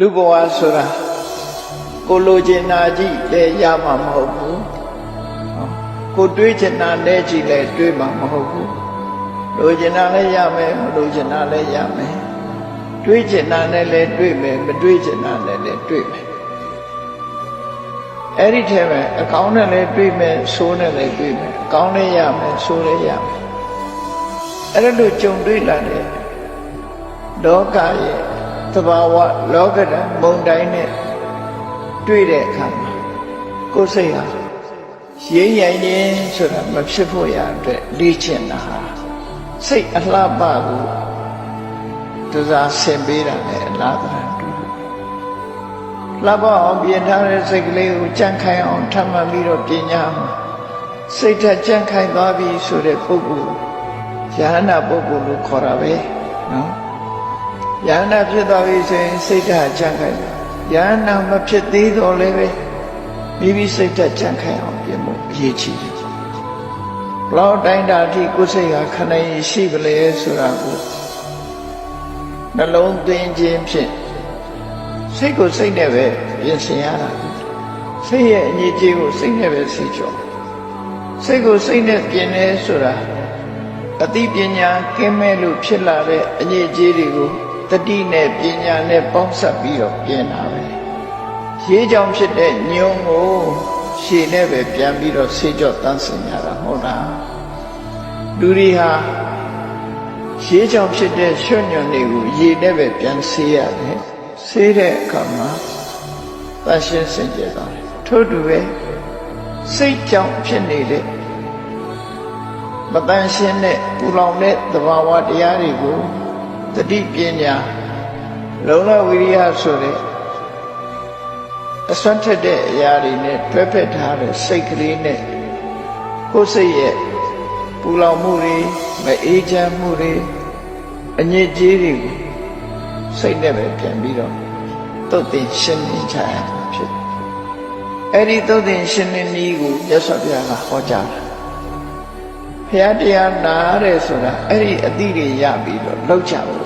လူဘဝဆိုတာကိုလိုချင်တာကြီးလည်းရမှာမဟုတ်ဘူးဟောကိုတွေးချင်တာလည်းကြီးလည်းတွေးမှာမဟုတ်ဘူးလိုချင်တာလည်းရမယ်မလိုချင်တာလည်းရမယ်တွေးချင်တာနဲ့လည်းတွေးမယ်မတွေးချင်တာနဲ့လည်းတွေးမယ်အဲ့ဒီထဲမှာအကောင်းနဲ့လည်းတွေးမယ်ဆိုးနဲ့လည်းတွေးမယ်အကောင်းလည်းရမယ်ဆိုးလည်းရမယ်အဲ့ဒါလို့ကြုံတွေ့လာတဲ့လောကရဲ့ သဘာဝလောကဓာတ်မုန်တိုင်းနဲ့တွေ့တဲ့အခါမှာကိုယ်စိတ်ဟာရင်းရိုင်နေဆိုတာမဖြစ်ဖို့ရအတွက်လေ့ကျင့်တာဟာစိတ်အလှပကိုတစားဆင်ပေးတာနဲ့အလားတူတူလှပအောင်ပြင်ထားတဲ့စိတ်ကလေးကိုကြံ့ခိုင်အောင်ထပ်မှတ်ပြီးတော့ပညာမှာစိတ်ထက်ကြံ့ခိုင်သွားပြီဆိုတဲ့ပုဂ္ဂိုလ်ယ ahanan ပုဂ္ဂိုလ်လို့ခေါ်တာပဲနော် ယန္နာဖြစ်သွားပြီဆိုရင်စိတ်ဓာတ်ကြံ့ခိုင်ယန္နာမဖြစ်သေးတော့လည်းပဲမိမိစိတ်ဓာတ်ကြံ့ခိုင်အောင်ပြင်ဖို့အရေးကြီးတယ်။ဘလောက်တိုင်းတာအထိကိုယ်စိတ်ဟာခဏရင်ရှိပလဲဆိုတာကိုနှလုံးသွင်းခြင်းဖြင့်စိတ်ကိုစိတ်နဲ့ပဲပြင်ဆင်ရတာ။စိတ်ရဲ့အငြိအကျေးကိုစိတ်နဲ့ပဲစီကျော်။စိတ်ကိုစိတ်နဲ့ပြင်နေဆိုတာအသိပညာကင်းမဲ့လို့ဖြစ်လာတဲ့အငြိအကျေးတွေကို တတိနဲ့ပညာနဲ့ပေါင်းစပ်ပြီးတော့ပြင်တာပဲရေးကြောင်ဖြစ်တဲ့ညုံကိုရှည်နဲ့ပဲပြန်ပြီးတော့ဆေးကြော့တန်းစင်ရတာမဟုတ်လားလူတွေဟာရေးကြောင်ဖြစ်တဲ့ရွှွညွန်တွေကိုရေနဲ့ပဲပြန်ဆေးရတယ်ဆေးတဲ့အခါမှာတန်ရှင်းစင်ကြယ်သွားတယ်ထို့တူပဲစိတ်ကြောင့်ဖြစ်နေတဲ့မတန်ရှင်းတဲ့ပူလောင်တဲ့သဘာဝတရားတွေကို တတိပညာလုံလဝိရိယဆိုတဲ့အစွမ်းထက်တဲ့အရာတွေနဲ့တွဲဖက်ထားတဲ့စိတ်ကလေးနဲ့ကိုယ်စိတ်ရဲ့ပူလောင်မှုတွေမအေးချမ်းမှုတွေအညစ်အကြေးတွေကိုစိတ်နဲ့ပဲပြန်ပြီးတော့တုတ်တင်ရှင်းနေကြရမှာဖြစ်တယ်။အဲ့ဒီတုတ်တင်ရှင်းနေနည်းကိုမြတ်စွာဘုရားကဟောကြားတာ။ဘုရားတရားနာရဲဆိုတာအဲ့ဒီအတိတွေရပြီးတော့လောက်ကြဖို့နော်မ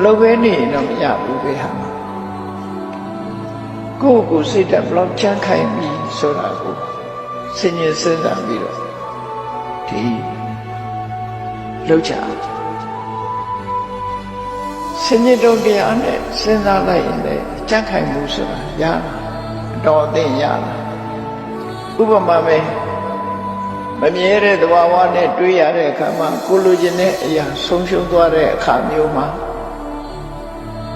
လောက်ပဲနေရင်တော့မရဘူးပဲဟာမှာကိုယ့်ကိုယ်စိတ်တက်ဘလောက်ချမ်းခိုင်ပြီဆိုတာကိုစဉ်းကျင်စဉ်းစားပြီးတော့ဒီလောက်ကြစဉ်းကျင်တော့တရားနဲ့စဉ်းစားလိုက်ရင်လည်းချမ်းခိုင်မှုဆိုတာရတာအတော်အသင့်ရတာဥပမာပဲမမြဲတဲ့သဘာဝနဲ့တွေးရတဲ့အခါမှာကိုလိုချင်တဲ့အရာဆုံးရှုံးသွားတဲ့အခါမျိုးမှာ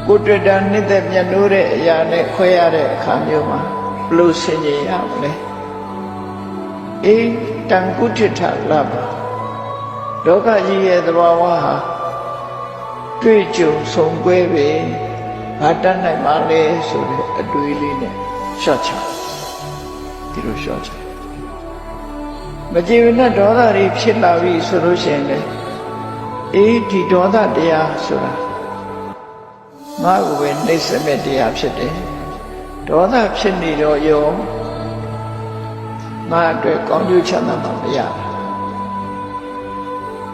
ကိုတွေ့တာနှစ်သက်မြတ်နိုးတဲ့အရာနဲ့ခွဲရတဲ့အခါမျိုးမှာဘလို့ဆင်ခြင်ရမလဲအေးတန်ကုဋ္ဌထလဘလောကကြီးရဲ့သဘာဝဟာတွေ့ကြုံဆုံကွဲပဲဘာတတ်နိုင်ပါလဲဆိုတဲ့အတွေးလေးနဲ့ရှော့ချဒီလိုရှော့ချမကြည်ဝနဲ့ဒေါသတွေဖြစ်လာပြီဆိုလို့ရှိရင်လေအေးဒီဒေါသတရားဆိုတာ ငါ့ကိုပဲနှိမ့်စမဲ့တရားဖြစ်တယ်ဒေါသဖြစ်နေတော့ယောငါအတွက်ကောင်းကျိုးချမ်းသာမှာမရဘူး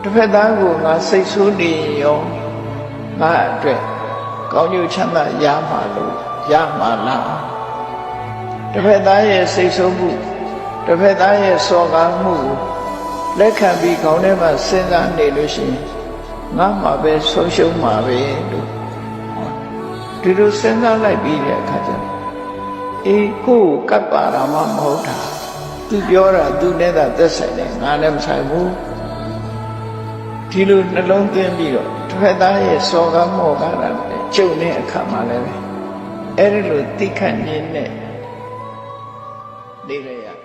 တစ်ဖက်သားကိုငါစိတ်ဆိုးနေရောငါအတွက်ကောင်းကျိုးချမ်းသာရမှာလို့ရမှာလားတစ်ဖက်သားရဲ့စိတ်ဆိုးမှုတစ်ဖက်သားရဲ့စော်ကားမှုကိုလက်ခံပြီးခေါင်းထဲမှာစဉ်းစားနေလို့ရှိရင်ငါမှပဲဆုံးရှုံးမှာပဲလို့ ဒီလိုစဉ်းစားလိုက်ပြီးတဲ့အခါကျတော့အေးကိုယ်ကပ်ပါတာမှမဟုတ်တာသူပြောတာသူနဲ့သာသက်ဆိုင်တယ်ငါလည်းမဆိုင်ဘူးဒီလိုနှလုံးသွင်းပြီးတော့တစ်ဖက်သားရဲ့စော်ကားမော်ကားတာနဲ့ကြုံတဲ့အခါမှာလည်းအဲ့ဒီလိုသိခန့်ခြင်းနဲ့နေရရ